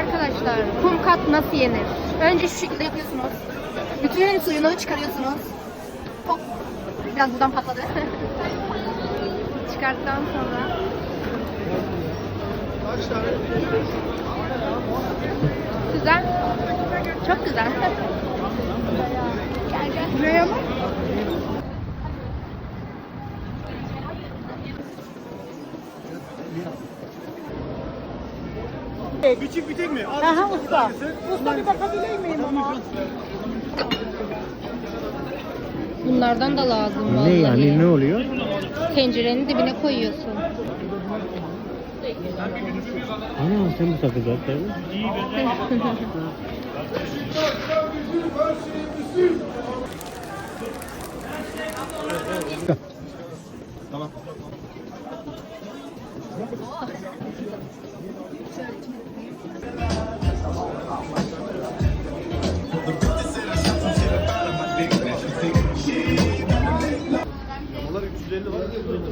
Arkadaşlar kum kat nasıl yenir? Önce şu şekilde yapıyorsunuz. Bütün suyunu çıkarıyorsunuz. Hop. Biraz buradan patladı. Çıkarttıktan sonra. Güzel. Çok güzel. Gel gel. Buraya mı? Bir bir tek mi? Al. Aha usta. Usta bir bakabilir miyim ama? Bunlardan da lazım vallahi. Ne yani ne oluyor? Tencerenin dibine koyuyorsun. Ana sen bu takacaklar. Tamam.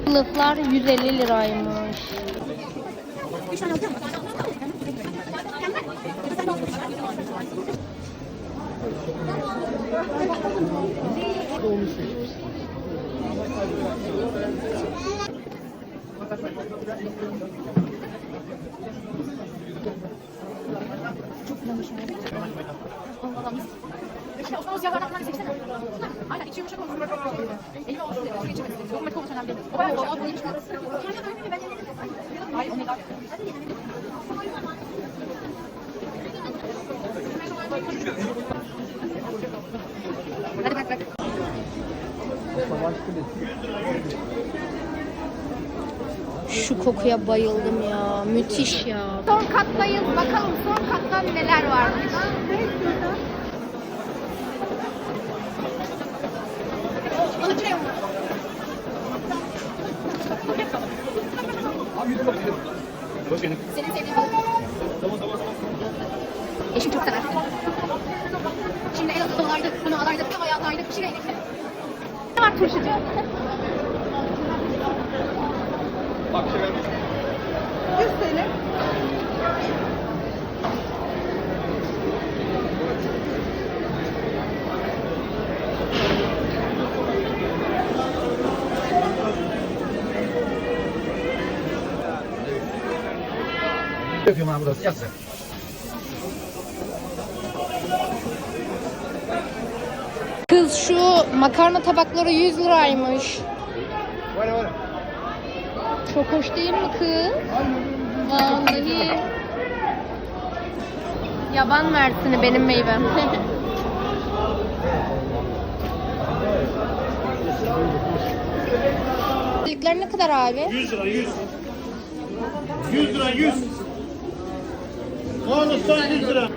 Kılıflar 150 liraymış. Osman o siyahlardan bir tane seçsene. Aynen içi yumuşak olsun. Elime olsun dedi. Başka içemez dedi. Dokunmak olması önemli değil. O bayağı yumuşak. Onu yumuşak. Hayır onu daha. Hadi bak bak. Şu kokuya bayıldım ya. Müthiş ya. Son kattayız. Bakalım son katta neler varmış. Eşim çok sever. Şimdi en azından dolardı. Bunu alaydı. Bir hayataydı. Bir şey? Ne var turşucu? Yapıyorum abi burası. Yap sen. Kız şu makarna tabakları 100 liraymış. Var var. Çok hoş değil mi kız? Vallahi. Yaban mersini benim meyvem. Balıklar ne kadar abi? 100 lira 100. 100 lira 100. Oğlum son 100 lira.